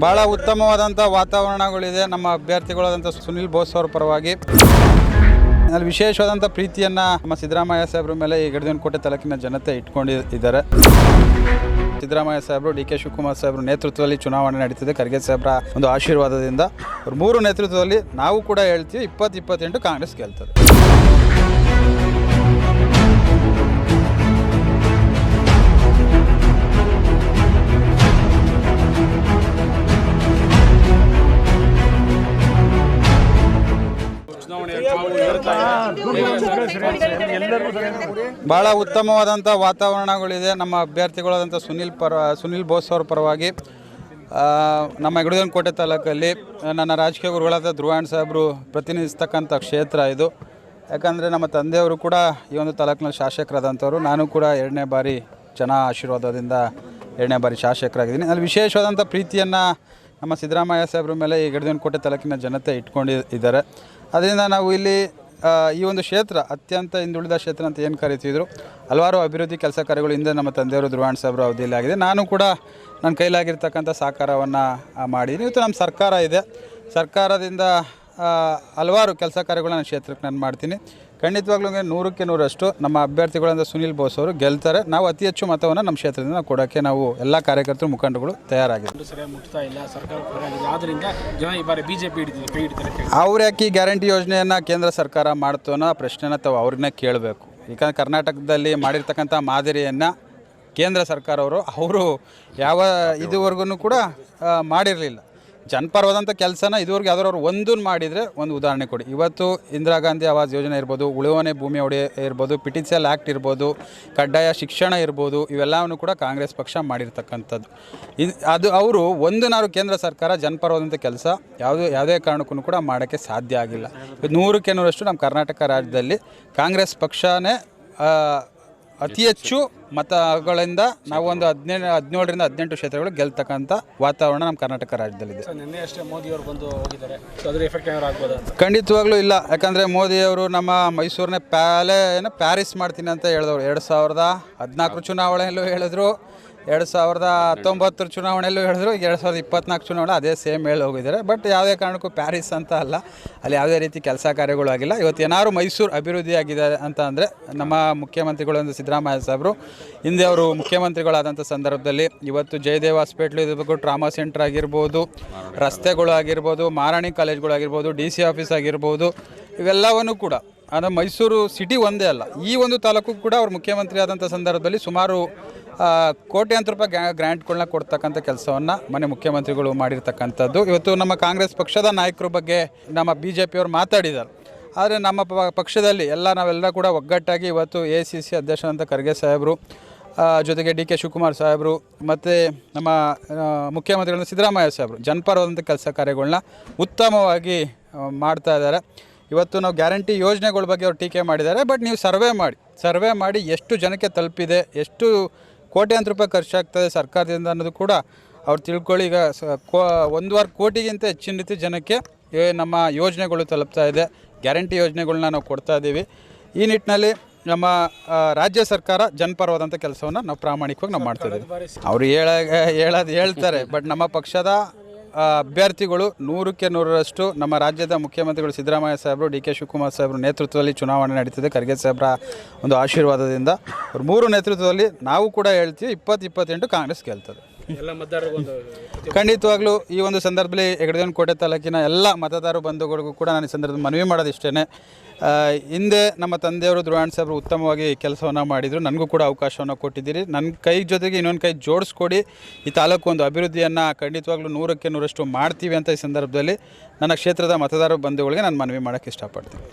ಭಾಳ ಉತ್ತಮವಾದಂಥ ವಾತಾವರಣಗಳಿದೆ ನಮ್ಮ ಅಭ್ಯರ್ಥಿಗಳಾದಂಥ ಸುನಿಲ್ ಬೋಸ್ ಅವರ ಪರವಾಗಿ. ಅಲ್ಲಿ ವಿಶೇಷವಾದಂಥ ಪ್ರೀತಿಯನ್ನು ನಮ್ಮ ಸಿದ್ದರಾಮಯ್ಯ ಸಾಹೇಬ್ರ ಮೇಲೆ ಈ ಗಡಿದನಕೋಟೆ ತಾಲೂಕಿನ ಜನತೆ ಇಟ್ಕೊಂಡಿದ್ದಾರೆ. ಸಿದ್ದರಾಮಯ್ಯ ಸಾಹೇಬರು ಡಿ ಕೆ ಶಿವಕುಮಾರ್ ಸಾಹೇಬ್ರ ನೇತೃತ್ವದಲ್ಲಿ ಚುನಾವಣೆ ನಡೀತಿದೆ. ಖರ್ಗೆ ಸಾಹೇಬ್ರ ಒಂದು ಆಶೀರ್ವಾದದಿಂದ. ಅವ್ರ ಮೂರು ನೇತೃತ್ವದಲ್ಲಿ ನಾವು ಕೂಡ ಹೇಳ್ತೀವಿ, ಇಪ್ಪತ್ತು ಇಪ್ಪತ್ತೆಂಟು ಕಾಂಗ್ರೆಸ್ ಗೆಲ್ತದೆ. ಭಾಳ ಉತ್ತಮವಾದಂಥ ವಾತಾವರಣಗಳಿದೆ. ನಮ್ಮ ಅಭ್ಯರ್ಥಿಗಳಾದಂಥ ಸುನಿಲ್ ಪರ ಸುನಿಲ್ ಬೋಸ್ ಅವ್ರ ಪರವಾಗಿ ನಮ್ಮ ಕೋಟೆ ತಾಲೂಕಲ್ಲಿ ನನ್ನ ರಾಜಕೀಯ ಗುರುಗಳಾದ ಧ್ರುವಾಣ್ ಸಾಹೇಬರು ಪ್ರತಿನಿಧಿಸ್ತಕ್ಕಂಥ ಕ್ಷೇತ್ರ ಇದು. ಯಾಕಂದರೆ ನಮ್ಮ ತಂದೆಯವರು ಕೂಡ ಈ ಒಂದು ತಾಲೂಕಿನಲ್ಲಿ ಶಾಸಕರಾದಂಥವ್ರು. ನಾನು ಕೂಡ ಎರಡನೇ ಬಾರಿ ಜನ ಆಶೀರ್ವಾದದಿಂದ ಎರಡನೇ ಬಾರಿ ಶಾಸಕರಾಗಿದ್ದೀನಿ. ಅಲ್ಲಿ ವಿಶೇಷವಾದಂಥ ಪ್ರೀತಿಯನ್ನು ನಮ್ಮ ಸಿದ್ದರಾಮಯ್ಯ ಸಾಹೇಬ್ರ ಮೇಲೆ ಈ ಗಡಿದನಕೋಟೆ ತಾಲೂಕಿನ ಜನತೆ ಇಟ್ಕೊಂಡಿದ್ದಾರೆ. ಅದರಿಂದ ನಾವು ಇಲ್ಲಿ ಈ ಒಂದು ಕ್ಷೇತ್ರ, ಅತ್ಯಂತ ಹಿಂದುಳಿದ ಕ್ಷೇತ್ರ ಅಂತ ಏನು ಕರಿತಿದ್ರು, ಹಲವಾರು ಅಭಿವೃದ್ಧಿ ಕೆಲಸ ಕಾರ್ಯಗಳು ಹಿಂದೆ ನಮ್ಮ ತಂದೆಯವರು ಧ್ರುವಾಣ್ ಸಾಹೇಬ್ರ ಅವಧಿಯಲ್ಲಿ ಆಗಿದೆ. ನಾನು ಕೂಡ ನನ್ನ ಕೈಲಾಗಿರ್ತಕ್ಕಂಥ ಸಹಕಾರವನ್ನು ಮಾಡಿದ್ದೀನಿ ಇವತ್ತು ನಮ್ಮ ಸರ್ಕಾರ ಇದೆ. ಸರ್ಕಾರದಿಂದ ಹಲವಾರು ಕೆಲಸ ಕಾರ್ಯಗಳು ನನ್ನ ಕ್ಷೇತ್ರಕ್ಕೆ ನಾನು ಮಾಡ್ತೀನಿ. ಖಂಡಿತವಾಗ್ಲೂ ನೂರಕ್ಕೆ ನೂರಷ್ಟು ನಮ್ಮ ಅಭ್ಯರ್ಥಿಗಳಾದ ಸುನಿಲ್ ಬೋಸ್ ಅವರು ಗೆಲ್ತಾರೆ. ನಾವು ಅತಿ ಹೆಚ್ಚು ಮತವನ್ನು ನಮ್ಮ ಕ್ಷೇತ್ರದಿಂದ ಕೊಡೋಕ್ಕೆ ನಾವು ಎಲ್ಲ ಕಾರ್ಯಕರ್ತರು ಮುಖಂಡಗಳು ಹೇಳಿ. ಅವ್ರು ಯಾಕೆ ಈ ಗ್ಯಾರಂಟಿ ಯೋಜನೆಯನ್ನು ಕೇಂದ್ರ ಸರ್ಕಾರ ಮಾಡ್ತು ಅನ್ನೋ ಪ್ರಶ್ನೆನ ತಾವು ಅವ್ರನ್ನೇ ಕೇಳಬೇಕು. ಯಾಕಂದರೆ ಕರ್ನಾಟಕದಲ್ಲಿ ಮಾಡಿರ್ತಕ್ಕಂಥ ಮಾದರಿಯನ್ನು ಕೇಂದ್ರ ಸರ್ಕಾರವರು ಅವರು ಯಾವ ಇದುವರೆಗೂ ಕೂಡ ಮಾಡಿರಲಿಲ್ಲ. ಜನಪರವಾದಂಥ ಕೆಲಸನ ಇದುವರೆಗೆ ಯಾವ್ದಾದ್ರು ಒಂದನ್ನು ಮಾಡಿದರೆ ಒಂದು ಉದಾಹರಣೆ ಕೊಡಿ. ಇವತ್ತು ಇಂದಿರಾ ಗಾಂಧಿ ಆವಾಸ್ ಯೋಜನೆ ಇರ್ಬೋದು ಉಳುವನೆ ಭೂಮಿ ಒಡೆ ಇರ್ಬೋದು ಪಿಟಿಸಿಯಲ್ ಆ್ಯಕ್ಟ್ ಇರ್ಬೋದು, ಕಡ್ಡಾಯ ಶಿಕ್ಷಣ ಇರ್ಬೋದು, ಇವೆಲ್ಲವನ್ನು ಕೂಡ ಕಾಂಗ್ರೆಸ್ ಪಕ್ಷ ಮಾಡಿರ್ತಕ್ಕಂಥದ್ದು. ಇದು ಅದು ಅವರು ಒಂದು ನಾರು ಕೇಂದ್ರ ಸರ್ಕಾರ ಜನಪರವಾದಂಥ ಕೆಲಸ ಯಾವುದೇ ಯಾವುದೇ ಕಾರಣಕ್ಕೂ ಕೂಡ ಮಾಡೋಕ್ಕೆ ಸಾಧ್ಯ ಆಗಿಲ್ಲ. ನೂರಕ್ಕೆ ನೂರಷ್ಟು ನಮ್ಮ ಕರ್ನಾಟಕ ರಾಜ್ಯದಲ್ಲಿ ಕಾಂಗ್ರೆಸ್ ಪಕ್ಷನೇ ಅತಿ ಹೆಚ್ಚು ಮತಗಳಿಂದ ನಾವು ಒಂದು ಹದಿನೇಳು ಹದಿನೇಳರಿಂದ ಹದಿನೆಂಟು ಕ್ಷೇತ್ರಗಳು ಗೆಲ್ತಕ್ಕಂಥ ವಾತಾವರಣ ನಮ್ಮ ಕರ್ನಾಟಕ ರಾಜ್ಯದಲ್ಲಿದೆ. ಸೊ ನಿನ್ನೆ ಅಷ್ಟೇ ಮೋದಿ ಅವರು ಬಂದು ಹೋಗಿದ್ದಾರೆ. ಸೊ ಅದ್ರ ಎಫೆಕ್ಟ್ ಏನಾದ್ರು ಆಗ್ಬೋದಾ ಅಂತ? ಖಂಡಿತವಾಗ್ಲೂ ಇಲ್ಲ. ಯಾಕಂದರೆ ಮೋದಿಯವರು ನಮ್ಮ ಮೈಸೂರಿನ ಪ್ಯಾಲೆ ಏನು ಪ್ಯಾರಿಸ್ ಮಾಡ್ತೀನಿ ಅಂತ ಹೇಳಿದವರು. ಎರಡು ಸಾವಿರದ ಹದಿನಾಲ್ಕು ಚುನಾವಣೆಯಲ್ಲೂ ಹೇಳಿದ್ರು. ಎರಡು ಸಾವಿರದ ಹತ್ತೊಂಬತ್ತರ ಚುನಾವಣೆಯಲ್ಲೂ ಹೇಳಿದ್ರು ಎರಡು ಸಾವಿರದ ಇಪ್ಪತ್ನಾಲ್ಕು ಚುನಾವಣೆ ಅದೇ ಸೇಮ್ ಹೇಳಿ ಹೋಗಿದ್ದಾರೆ. ಬಟ್ ಯಾವುದೇ ಕಾರಣಕ್ಕೂ ಪ್ಯಾರಿಸ್ ಅಂತ ಅಲ್ಲ, ಅಲ್ಲಿ ಯಾವುದೇ ರೀತಿ ಕೆಲಸ ಕಾರ್ಯಗಳು ಆಗಿಲ್ಲ. ಇವತ್ತು ಏನಾದ್ರು ಮೈಸೂರು ಅಭಿವೃದ್ಧಿ ಆಗಿದೆ ಅಂತ ಅಂದರೆ, ನಮ್ಮ ಮುಖ್ಯಮಂತ್ರಿಗಳು ಒಂದು ಸಿದ್ದರಾಮಯ್ಯ ಸಾಹೇಬರು, ಹಿಂದೆ ಅವರು ಮುಖ್ಯಮಂತ್ರಿಗಳಾದಂಥ ಸಂದರ್ಭದಲ್ಲಿ ಇವತ್ತು ಜಯದೇವ್ ಹಾಸ್ಪಿಟ್ಲ್ ಇರಬೇಕು ಟ್ರಾಮಾ ಸೆಂಟರ್ ಆಗಿರ್ಬೋದು, ರಸ್ತೆಗಳು ಆಗಿರ್ಬೋದು, ಮಾರಾಣಿ ಕಾಲೇಜ್ಗಳಾಗಿರ್ಬೋದು ಡಿ ಸಿ ಆಫೀಸ್ ಆಗಿರ್ಬೋದು, ಇವೆಲ್ಲವನ್ನು ಕೂಡ ಅದು ಮೈಸೂರು ಸಿಟಿ ಒಂದೇ ಅಲ್ಲ. ಈ ಒಂದು ತಾಲೂಕು ಕೂಡ ಅವರು ಮುಖ್ಯಮಂತ್ರಿ ಆದಂಥ ಸಂದರ್ಭದಲ್ಲಿ ಸುಮಾರು ಕೋಟ್ಯಾಂತರ ರೂಪಾಯಿ ಗ್ಯಾ ಗ್ರ್ಯಾಂಟ್ಗಳನ್ನ ಕೊಡ್ತಕ್ಕಂಥ ಕೆಲಸವನ್ನು ಮನೆ ಮುಖ್ಯಮಂತ್ರಿಗಳು ಮಾಡಿರ್ತಕ್ಕಂಥದ್ದು. ಇವತ್ತು ನಮ್ಮ ಕಾಂಗ್ರೆಸ್ ಪಕ್ಷದ ನಾಯಕರ ಬಗ್ಗೆ ನಮ್ಮ ಬಿ ಜೆ ಪಿಯವರು ಮಾತಾಡಿದ್ದಾರೆ ಆದರೆ ನಮ್ಮ ಪಕ್ಷದಲ್ಲಿ ಎಲ್ಲ, ನಾವೆಲ್ಲ ಕೂಡ ಒಗ್ಗಟ್ಟಾಗಿ ಇವತ್ತು ಎ ಸಿ ಸಿ ಅಧ್ಯಕ್ಷರಂತ ಖರ್ಗೆ ಸಾಹೇಬರು ಜೊತೆಗೆ ಡಿ ಕೆ ಶಿವಕುಮಾರ್ ಸಾಹೇಬರು, ಮತ್ತು ನಮ್ಮ ಮುಖ್ಯಮಂತ್ರಿಗಳನ್ನ ಸಿದ್ದರಾಮಯ್ಯ ಸಾಹೇಬರು ಜನಪರವಾದಂಥ ಕೆಲಸ ಕಾರ್ಯಗಳನ್ನ ಉತ್ತಮವಾಗಿ ಮಾಡ್ತಾ ಇದ್ದಾರೆ. ಇವತ್ತು ನಾವು ಗ್ಯಾರಂಟಿ ಯೋಜನೆಗಳ ಬಗ್ಗೆ ಅವ್ರು ಟೀಕೆ ಮಾಡಿದ್ದಾರೆ ಬಟ್ ನೀವು ಸರ್ವೆ ಮಾಡಿ. ಸರ್ವೆ ಮಾಡಿ ಎಷ್ಟು ಜನಕ್ಕೆ ತಲುಪಿದೆ ಎಷ್ಟು ಕೋಟ್ಯಾಂತರ ರೂಪಾಯಿ ಖರ್ಚಾಗ್ತದೆ ಸರ್ಕಾರದಿಂದ ಅನ್ನೋದು ಕೂಡ ಅವ್ರು ತಿಳ್ಕೊಳ್ಳಿ. ಈಗ ಕೋ ಒಂದೂವರೆ ಕೋಟಿಗಿಂತ ಹೆಚ್ಚಿನ ರೀತಿ ಜನಕ್ಕೆ ನಮ್ಮ ಯೋಜನೆಗಳು ತಲುಪ್ತಾ ಇದೆ. ಗ್ಯಾರಂಟಿ ಯೋಜನೆಗಳನ್ನ ನಾವು ಕೊಡ್ತಾ ಇದ್ದೀವಿ. ಈ ನಿಟ್ಟಿನಲ್ಲಿ ನಮ್ಮ ರಾಜ್ಯ ಸರ್ಕಾರ ಜನಪರವಾದಂಥ ಕೆಲಸವನ್ನು ನಾವು ಪ್ರಾಮಾಣಿಕವಾಗಿ ನಾವು ಮಾಡ್ತಾ ಇದ್ದೀವಿ. ಅವ್ರು ಹೇಳ ಹೇಳೋದು ಹೇಳ್ತಾರೆ ಬಟ್ ನಮ್ಮ ಪಕ್ಷದ ಅಭ್ಯರ್ಥಿಗಳು ನೂರಕ್ಕೆ ನೂರರಷ್ಟು ನಮ್ಮ ರಾಜ್ಯದ ಮುಖ್ಯಮಂತ್ರಿಗಳು ಸಿದ್ದರಾಮಯ್ಯ ಸಾಹೇಬರು, ಡಿ ಕೆ ಶಿವಕುಮಾರ್ ಸಾಹೇಬರು ನೇತೃತ್ವದಲ್ಲಿ ಚುನಾವಣೆ ನಡೀತಿದೆ. ಖರ್ಗೆ ಸಾಹೇಬರ ಒಂದು ಆಶೀರ್ವಾದದಿಂದ. ಅವ್ರ ಮೂರು ನೇತೃತ್ವದಲ್ಲಿ ನಾವು ಕೂಡ ಹೇಳ್ತೀವಿ, ಇಪ್ಪತ್ತು ಇಪ್ಪತ್ತೆಂಟು ಕಾಂಗ್ರೆಸ್ ಗೆಲ್ತದೆ. ಎಲ್ಲ ಒಂದು ಖಂಡಿತವಾಗ್ಲೂ ಈ ಒಂದು ಸಂದರ್ಭದಲ್ಲಿ ಕೋಟೆ ತಾಲೂಕಿನ ಎಲ್ಲ ಮತದಾರ ಬಂಧುಗಳಿಗೂ ಕೂಡ ನಾನು ಈ ಸಂದರ್ಭದಲ್ಲಿ ಮನವಿ ಮಾಡೋದಿಷ್ಟೇ ಹಿಂದೆ ನಮ್ಮ ತಂದೆಯವರು ದ್ರುವಾಣ್ ಸಾಹೇಬರು ಉತ್ತಮವಾಗಿ ಕೆಲಸವನ್ನು ಮಾಡಿದರು. ನನಗೂ ಕೂಡ ಅವಕಾಶವನ್ನು ಕೊಟ್ಟಿದ್ದೀರಿ. ನನ್ನ ಕೈ ಜೊತೆಗೆ ಇನ್ನೊಂದು ಕೈ ಜೋಡಿಸ್ಕೊಡಿ. ಈ ತಾಲೂಕು ಒಂದು ಅಭಿವೃದ್ಧಿಯನ್ನು ಖಂಡಿತವಾಗ್ಲೂ ನೂರಕ್ಕೆ ನೂರಷ್ಟು ಮಾಡ್ತೀವಿ ಅಂತ ಈ ಸಂದರ್ಭದಲ್ಲಿ ನನ್ನ ಕ್ಷೇತ್ರದ ಮತದಾರ ಬಂಧುಗಳಿಗೆ ನಾನು ಮನವಿ ಮಾಡೋಕ್ಕೆ ಇಷ್ಟಪಡ್ತೀನಿ.